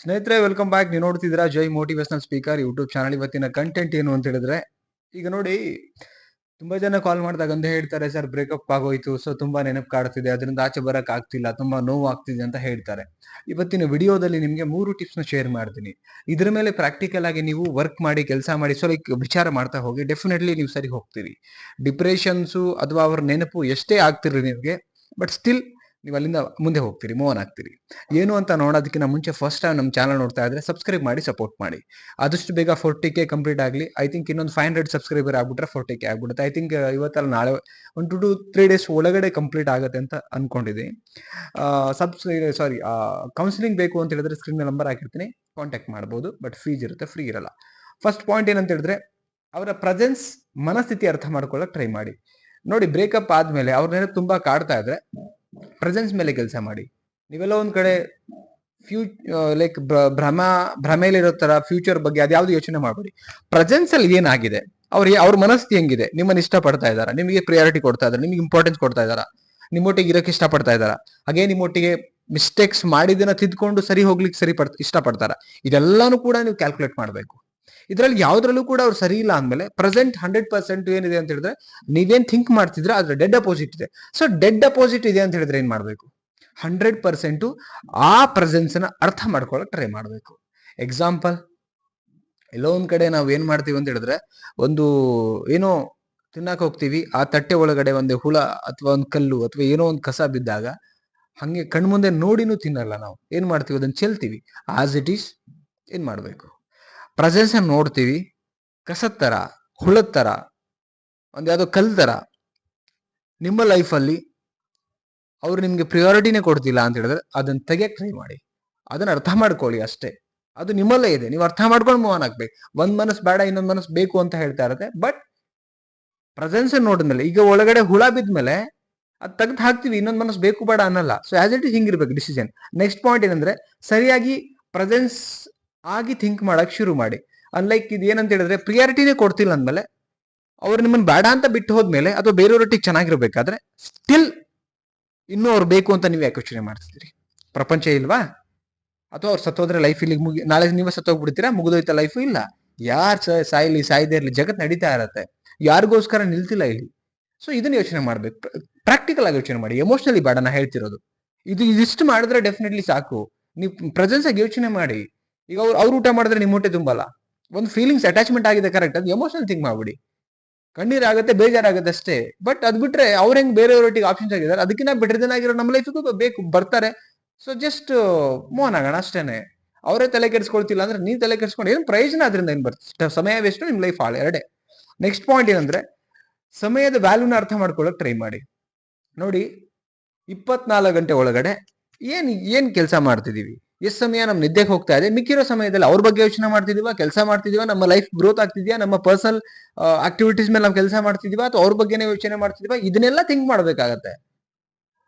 ಸ್ನೇಹಿತರೆ welcome back ನೀವು ನೋಡ್ತಿದ್ದೀರಾ Jai motivational speaker YouTube channel ಇವತ್ತಿನ ಕಂಟೆಂಟ್ ಏನು ಅಂತ ಹೇಳಿದ್ರೆ, ಈಗ ನೋಡಿ, ತುಂಬಾ ಜನ ಕಾಲ್ ಮಾಡಿದಾಗ ಅಂದೇ ಹೇಳ್ತಾರೆ ಸರ್ ಬ್ರೇಕಪ್ ಆಗೋಯ್ತು ಸೊ ತುಂಬಾ ನೆನಪು ಕಾಡ್ತಿದೆ ಅದರಿಂದ ಆಚೆ ಬರಕ್ ಆಗ್ತಿಲ್ಲ, ತುಂಬಾ ನೋವು ಆಗ್ತಿದೆ ಅಂತ ಹೇಳ್ತಾರೆ. ಇವತ್ತಿನ ವಿಡಿಯೋದಲ್ಲಿ ನಿಮ್ಗೆ ಮೂರು ಟಿಪ್ಸ್ನ ಶೇರ್ ಮಾಡ್ತೀನಿ. ಇದ್ರ ಮೇಲೆ ಪ್ರಾಕ್ಟಿಕಲ್ ಆಗಿ ನೀವು ವರ್ಕ್ ಮಾಡಿ, ಕೆಲಸ ಮಾಡಿ ಸೊ ಲೈಕ್ ವಿಚಾರ ಮಾಡ್ತಾ ಹೋಗಿ ಡೆಫಿನೆಟ್ಲಿ ನೀವು ಸರಿ ಹೋಗ್ತೀರಿ. ಡಿಪ್ರೆಷನ್ಸು ಅಥವಾ ಅವ್ರ ನೆನಪು ಎಷ್ಟೇ ಆಗ್ತಿರ್ಲಿ ನಿಮಗೆ ಬಟ್ ಸ್ಟಿಲ್ ನೀವು ಅಲ್ಲಿಂದ ಮುಂದೆ ಹೋಗ್ತೀರಿ ಮೂವ್ ಆಗ್ತೀರಿ. ಏನು ಅಂತ ನೋಡೋದಕ್ಕಿಂತ ಮುಂಚೆ ಫಸ್ಟ್ ಟೈಮ್ ನಮ್ಮ ಚಾನಲ್ ನೋಡ್ತಾ ಇದ್ರೆ ಸಬ್ಸ್ಕ್ರೈಬ್ ಮಾಡಿ ಸಪೋರ್ಟ್ ಮಾಡಿ. ಆದಷ್ಟು ಬೇಗ ಫೋರ್ಟಿ ಕೆ ಕಂಪ್ಲೀಟ್ ಆಗಲಿ ಐ ಥಿಂಕ್ ಇನ್ನೊಂದು ಫೈವ್ ಹಂಡ್ರೆಡ್ ಸಬ್ಸ್ಕ್ರೈಬರ್ ಆಗ್ಬಿಟ್ರೆ ಫೋರ್ಟಿ ಕೆ ಆಗ್ಬಿಡುತ್ತೆ. ಐ ಥಿಂಕ್ ಇವತ್ತಲ್ಲ ನಾಳೆ one two two three days ಒಳಗಡೆ ಕಂಪ್ಲೀಟ್ ಆಗುತ್ತೆ ಅಂತ ಅಂದ್ಕೊಂಡಿದ್ದೀನಿ ಸಬ್ಸ್ಕ್ರೈ ಸಾರಿ ಕೌನ್ಸಿಲಿಂಗ್ ಬೇಕು ಅಂತ ಹೇಳಿದ್ರೆ ಸ್ಕ್ರೀನ್ ನಂಬರ್ ಹಾಕಿರ್ತೀನಿ ಕಾಂಟ್ಯಾಕ್ಟ್ ಮಾಡ್ಬೋದು ಬಟ್ ಫೀಸ್ ಇರುತ್ತೆ ಫ್ರೀ ಇರಲ್ಲ. ಫಸ್ಟ್ ಪಾಯಿಂಟ್ ಏನಂತ ಹೇಳಿದ್ರೆ ಅವರ ಪ್ರೆಸೆನ್ಸ್ ಮನಸ್ಥಿತಿ ಅರ್ಥ ಮಾಡ್ಕೊಳ್ಳೋಕೆ ಟ್ರೈ ಮಾಡಿ. ನೋಡಿ ಬ್ರೇಕಪ್ ಆದ್ಮೇಲೆ ಅವ್ರನ್ನೇನೋ ತುಂಬಾ ಕಾಡ್ತಾ ಇದ್ರೆ ಪ್ರೆಸೆನ್ಸ್ ಮೇಲೆ ಕೆಲಸ ಮಾಡಿ. ನೀವೆಲ್ಲ ಒಂದ್ ಕಡೆ ಫ್ಯೂ ಲೈಕ್ ಭ್ರಮ ಭ್ರಮೆಯಲ್ಲಿರೋ ತರ ಫ್ಯೂಚರ್ ಬಗ್ಗೆ ಅದ್ಯಾವ್ದು ಯೋಚನೆ ಮಾಡಬೇಡಿ. ಪ್ರೆಸೆನ್ಸ್ ಅಲ್ಲಿ ಏನಾಗಿದೆ? ಅವ್ರಿಗೆ ಅವ್ರ ಮನಸ್ಥಿತಿ ಹೆಂಗಿದೆ? ನಿಮ್ಮನ್ನ ಇಷ್ಟಪಡ್ತಾ ಇದಾರ ನಿಮಗೆ ಪ್ರಿಯಾರಿಟಿ ಕೊಡ್ತಾ ಇದಾರೆ ನಿಮ್ಗೆ ಇಂಪಾರ್ಟೆನ್ಸ್ ಕೊಡ್ತಾ ಇದಾರ ನಿಮ್ಮೊಟ್ಟಿಗೆ ಇರಕ್ಕೆ ಇಷ್ಟಪಡ್ತಾ ಇದಾರ ಹಾಗೆ ನಿಮ್ಮೊಟ್ಟಿಗೆ ಮಿಸ್ಟೇಕ್ಸ್ ಮಾಡಿದ್ದನ್ನ ತಿದ್ಕೊಂಡು ಸರಿ ಹೋಗ್ಲಿಕ್ಕೆ ಸರಿ ಪಡ್, ಇಷ್ಟಪಡ್ತಾರ? ಇದೆಲ್ಲಾನು ಕೂಡ ನೀವು ಕ್ಯಾಲ್ಕುಲೇಟ್ ಮಾಡಬೇಕು. ಇದ್ರಲ್ಲಿ ಯಾವ್ದ್ರಲ್ಲೂ ಕೂಡ ಅವ್ರು ಸರಿ ಇಲ್ಲ ಅಂದ್ಮೇಲೆ ಪ್ರೆಸೆಂಟ್ ಹಂಡ್ರೆಡ್ ಪರ್ಸೆಂಟ್ ಏನಿದೆ ಅಂತ ಹೇಳಿದ್ರೆ ನೀವೇನ್ ಥಿಂಕ್ ಮಾಡ್ತಿದ್ರೆ ಅದ್ರ ಡೆಡ್ ಅಪೋಸಿಟ್ ಇದೆ. ಸೊ ಡೆಡ್ ಅಪೋಸಿಟ್ ಇದೆ ಅಂತ ಹೇಳಿದ್ರೆ ಏನ್ ಮಾಡ್ಬೇಕು? ಹಂಡ್ರೆಡ್ ಪರ್ಸೆಂಟ್ ಆ ಪ್ರೆಸೆನ್ಸ್ನ ಅರ್ಥ ಮಾಡ್ಕೊಳಕ್ ಟ್ರೈ ಮಾಡ್ಬೇಕು. ಎಕ್ಸಾಂಪಲ್ ಎಲ್ಲೋ ಒಂದ್ ಕಡೆ ನಾವ್ ಏನ್ ಮಾಡ್ತೀವಿ ಅಂತ ಹೇಳಿದ್ರೆ ಒಂದು ಏನೋ ತಿನ್ನಕ್ ಹೋಗ್ತೀವಿ, ಆ ತಟ್ಟೆ ಒಳಗಡೆ ಒಂದು ಹುಳ ಅಥವಾ ಒಂದು ಕಲ್ಲು ಅಥವಾ ಏನೋ ಒಂದು ಕಸ ಬಿದ್ದಾಗ ಹಂಗೆ ಕಣ್ಮುಂದೆ ನೋಡಿನೂ ತಿನ್ನಲ್ಲ ನಾವು. ಏನ್ ಮಾಡ್ತೀವಿ? ಅದನ್ನ ಚೆಲ್ತೀವಿ. ಆಸ್ ಇಟ್ ಈಸ್ ಏನ್ ಮಾಡ್ಬೇಕು? ಪ್ರೆಸೆನ್ಸ್ ನೋಡ್ತೀವಿ, ಕಸದ ತರ, ಹುಳದ ತರ, ಒಂದ್ ಯಾವ್ದೋ ಕಲ್ ತರ. ನಿಮ್ಮ ಲೈಫಲ್ಲಿ ಅವ್ರು ನಿಮಗೆ ಪ್ರಿಯಾರಿಟಿನೇ ಕೊಡ್ತಿಲ್ಲ ಅಂತ ಹೇಳಿದ್ರೆ ಅದನ್ನ ತೆಗಿಯಕ್ ಟ್ರೈ ಮಾಡಿ. ಅದನ್ನ ಅರ್ಥ ಮಾಡ್ಕೊಳ್ಳಿ ಅಷ್ಟೇ. ಅದು ನಿಮ್ಮಲ್ಲೇ ಇದೆ. ನೀವು ಅರ್ಥ ಮಾಡ್ಕೊಂಡು ಮೂವ್ ಆನ್ ಆಗ್ಬೇಕು. ಒಂದ್ ಮನಸ್ಸು ಬೇಡ, ಇನ್ನೊಂದು ಮನಸ್ಸು ಬೇಕು ಅಂತ ಹೇಳ್ತಾ ಇರುತ್ತೆ. ಬಟ್ ಪ್ರೆಸೆನ್ಸ್ ನೋಡಿದ್ಮೇಲೆ ಈಗ ಒಳಗಡೆ ಹುಳ ಬಿದ್ಮೇಲೆ ಅದು ತೆಗ್ದು ಹಾಕ್ತಿವಿ, ಇನ್ನೊಂದು ಮನಸ್ಸು ಬೇಕು, ಬೇಡ ಅನ್ನಲ್ಲ. ಸೊ ಆಸ್ ಇಟ್ ಇಸ್ ಹಿಂಗಿರ್ಬೇಕು ಡಿಸಿಷನ್ ನೆಕ್ಸ್ಟ್ ಪಾಯಿಂಟ್ ಏನಂದ್ರೆ, ಸರಿಯಾಗಿ ಪ್ರೆಸೆನ್ಸ್ ಆಗಿ ಥಿಂಕ್ ಮಾಡಕ್ ಶುರು ಮಾಡಿ. ಅನ್ಲೈಕ್ ಇದು ಏನಂತ ಹೇಳಿದ್ರೆ ಪ್ರಿಯಾರಿಟಿನೇ ಕೊಡ್ತಿಲ್ಲ ಅಂದ್ಮೇಲೆ, ಅವ್ರು ನಿಮ್ಮನ್ನ ಬೇಡ ಅಂತ ಬಿಟ್ಟು ಹೋದ್ಮೇಲೆ ಅಥವಾ ಬೇರೆಯವ್ರೊಟ್ಟಿಗೆ ಚೆನ್ನಾಗಿರ್ಬೇಕಾದ್ರೆ ಸ್ಟಿಲ್ ಇನ್ನೂ ಅವ್ರು ಬೇಕು ಅಂತ ನೀವು ಯಾಕೆ ಯೋಚನೆ ಮಾಡ್ತಿದ್ದೀರಿ? ಪ್ರಪಂಚ ಇಲ್ವಾ? ಅಥವಾ ಅವ್ರು ಸತ್ತೋದ್ರೆ ಲೈಫ್ ಇಲ್ಲಿ ಮುಗಿ, ನಾಳೆ ನೀವೇ ಸತ್ತೋಗ್ಬಿಡ್ತೀರಾ? ಮುಗಿದೋಯ್ತಾ ಲೈಫು ಇಲ್ಲ? ಯಾರು ಸಾಯ್ಲಿ, ಸಾಯ್ದೇ ಇರಲಿ, ಜಗತ್ ನಡೀತಾ ಇರತ್ತೆ. ಯಾರಿಗೋಸ್ಕರ ನಿಲ್ತಿಲ್ಲ ಇಲ್ಲಿ. ಸೊ ಇದನ್ನ ಯೋಚನೆ ಮಾಡ್ಬೇಕು. ಪ್ರಾಕ್ಟಿಕಲ್ ಆಗಿ ಯೋಚನೆ ಮಾಡಿ. ಎಮೋಷನಲಿ ಬೇಡ ನಾ ಹೇಳ್ತಿರೋದು. ಇದು, ಇದಿಷ್ಟು ಮಾಡಿದ್ರೆ ಡೆಫಿನೆಟ್ಲಿ ಸಾಕು. ನೀವು ಪ್ರೆಸೆನ್ಸ್ ಆಗಿ ಯೋಚನೆ ಮಾಡಿ. ಈಗ ಅವ್ರು ಅವ್ರು ಊಟ ಮಾಡಿದ್ರೆ ನಿಮ್ಮ ಹೊಟ್ಟೆ ತುಂಬಲ್ಲ. ಒಂದು ಫೀಲಿಂಗ್ಸ್ ಅಟ್ಯಾಚ್ಮೆಂಟ್ ಆಗಿದೆ ಕರೆಕ್ಟ್ ಅದು ಎಮೋಷನಲ್ ಥಿಂಕ್ ಮಾಡ್ಬಿಡಿ. ಕಣ್ಣೀರಾಗುತ್ತೆ, ಬೇಜಾರಾಗುತ್ತೆ ಅಷ್ಟೇ. ಬಟ್ ಅದು ಬಿಟ್ರೆ ಅವ್ರ ಹೆಂಗ್ ಬೇರೆಯವ್ರೊಟ್ಟಿಗೆ ಆಪ್ಷನ್ಸ್ ಆಗಿದ್ದಾರೆ ಅದಕ್ಕಿಂತ ಬೆಟರ್ ಆಗಿರೋ ನಮ್ಮ ಲೈಫಿಗೂ ಬೇಕು, ಬರ್ತಾರೆ. ಸೊ ಜಸ್ಟ್ ಮೋನ್ ಆಗೋಣ ಅಷ್ಟೇನೆ. ಅವರೇ ತಲೆ ಕೆಡಿಸ್ಕೊಳ್ತಿಲ್ಲ ಅಂದ್ರೆ ನೀನ್ ತಲೆ ಕೆಡಿಸ್ಕೊಂಡು, ಏನು ಪ್ರಯೋಜನ ಅದರಿಂದ ಏನ್ ಬರ್ತದೆ ಸಮಯ ವೇಸ್ಟ್ ನಿಮ್ ಲೈಫ್ ಹಾಳು, ಎರಡೇ. ನೆಕ್ಸ್ಟ್ ಪಾಯಿಂಟ್ ಏನಂದ್ರೆ, ಸಮಯದ ವ್ಯಾಲ್ಯೂನ ಅರ್ಥ ಮಾಡ್ಕೊಳ್ಳೋಕೆ ಟ್ರೈ ಮಾಡಿ. ನೋಡಿ, ಇಪ್ಪತ್ನಾಲ್ಕು ಗಂಟೆ ಒಳಗಡೆ ಏನ್ ಏನ್ ಕೆಲಸ ಮಾಡ್ತಿದೀವಿ? ಎಷ್ಟು ಸಮಯ ನಮ್ಮ ನಿದ್ದೆಗೆ ಹೋಗ್ತಾ ಇದೆ? ಮಿಕ್ಕಿರೋ ಸಮಯದಲ್ಲಿ ಅವ್ರ ಬಗ್ಗೆ ಯೋಚನೆ ಮಾಡ್ತಿದೀವಾ? ಕೆಲಸ ಮಾಡ್ತಿದೀವಾ? ನಮ್ಮ ಲೈಫ್ ಗ್ರೋತ್ ಆಗ್ತಿದ್ಯಾ? ನಮ್ಮ ಪರ್ಸನಲ್ ಆಕ್ಟಿವಿಟೀಸ್ ಮೇಲೆ ನಾವು ಕೆಲಸ ಮಾಡ್ತಿದೀವಾ? ಅಥವಾ ಅವ್ರ ಬಗ್ಗೆನೇ ಯೋಚನೆ ಮಾಡ್ತಿದೀವಾ? ಇದನ್ನೆಲ್ಲ ಥಿಂಕ್ ಮಾಡ್ಬೇಕಾಗತ್ತೆ.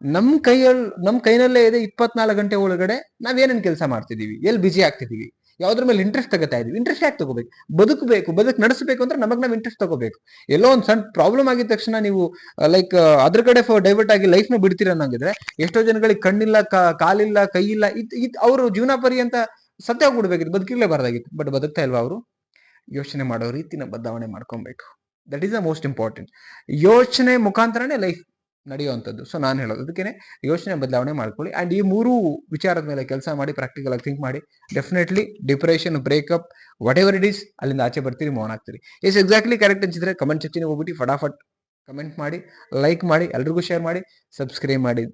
ನಮ್ ಕೈಯಲ್ಲಿ ನಮ್ ಕೈನಲ್ಲೇ ಇದೆ ಇಪ್ಪತ್ನಾಲ್ಕು ಗಂಟೆ ಒಳಗಡೆ ನಾವೇನೇನ್ ಕೆಲಸ ಮಾಡ್ತಿದೀವಿ? ಎಲ್ಲಿ ಬಿಜಿ ಆಗ್ತಿದೀವಿ? ಯಾವ್ದ್ರ ಮೇಲೆ ಇಂಟ್ರೆಸ್ಟ್ ತಗೋತಾ ಇದೀವಿ. ಇಂಟ್ರೆಸ್ಟ್ ಯಾಕೆ ತಗೋಬೇಕು? ಬದುಕಬೇಕು. ಬದುಕು ನಡೆಸಬೇಕು ಅಂದ್ರೆ ನಮಗ್ ನಾವ್ ಇಂಟ್ರೆಸ್ಟ್ ತಗೋಬೇಕು. ಎಲ್ಲೋ ಒಂದ್ ಸಣ್ಣ ಪ್ರಾಬ್ಲಮ್ ಆಗಿದ ತಕ್ಷಣ ನೀವು ಲೈಕ್ ಅದ್ರ ಕಡೆ ಡೈವರ್ಟ್ ಆಗಿ ಲೈಫ್ನ ಬಿಡ್ತೀರ ಅನ್ನಂಗಿದ್ರೆ, ಎಷ್ಟೋ ಜನಗಳಿಗೆ ಕಣ್ಣಿಲ್ಲ ಕಾಲಿಲ್ಲ ಕೈ ಇಲ್ಲ ಇತ್ ಅವರು ಜೀವನ ಪರ್ಯಂತ ಸತ್ಯ ಹೋಗ್ಬಿಡ್ಬೇಕಿತ್ತು ಬದುಕಿರ್ಲೇಬಾರ್ದಾಗಿತ್ತು. ಬಟ್ ಬದುಕ್ತಾ ಇಲ್ವಾ ಅವರು? ಯೋಚನೆ ಮಾಡೋ ರೀತಿನ ಬದಲಾವಣೆ ಮಾಡ್ಕೊಬೇಕು. That is the most important ಯೋಚನೆ ಮುಖಾಂತರನೇ ಲೈಫ್ ನಡೆಯುವಂಥದ್ದು. ಸೊ ನಾನು ಹೇಳೋದು. ಅದಕ್ಕೇನೆ ಯೋಚನೆ ಬದಲಾವಣೆ ಮಾಡ್ಕೊಳ್ಳಿ. ಆ್ಯಂಡ್ ಈ ಮೂರು ವಿಚಾರದ ಮೇಲೆ ಕೆಲಸ ಮಾಡಿ ಪ್ರಾಕ್ಟಿಕಲ್ ಆಗಿ ಥಿಂಕ್ ಮಾಡಿ definitely depression breakup whatever it is ಅಲ್ಲಿಂದ ಆಚೆ ಬರ್ತೀರಿ ಮೌನ್ ಆಗ್ತೀರಿ. ಇಸ್ ಎಕ್ಸಾಕ್ಟ್ಲಿ ಕರೆಕ್ಟ್ ಅನ್ಸಿದ್ರೆ ಕಮೆಂಟ್ ಸೆಕ್ಷನ್ ಹೋಗ್ಬಿಟ್ಟು ಫಟಾಫಟ್ ಕಮೆಂಟ್ ಮಾಡಿ ಲೈಕ್ ಮಾಡಿ, ಎಲ್ರಿಗೂ ಶೇರ್ ಮಾಡಿ ಸಬ್ಸ್ಕ್ರೈಬ್ ಮಾಡಿ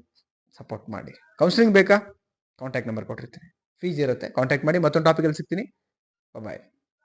ಸಪೋರ್ಟ್ ಮಾಡಿ. ಕೌನ್ಸಿಲಿಂಗ್ ಬೇಕಾ? ಕಾಂಟ್ಯಾಕ್ಟ್ ನಂಬರ್ ಕೊಟ್ಟಿರ್ತೀನಿ. ಫೀಸ್ ಇರುತ್ತೆ ಕಾಂಟ್ಯಾಕ್ಟ್ ಮಾಡಿ ಮತ್ತೊಂದು ಟಾಪಿಕಲ್ಲಿ ಸಿಗ್ತೀನಿ. ಬಾಯ್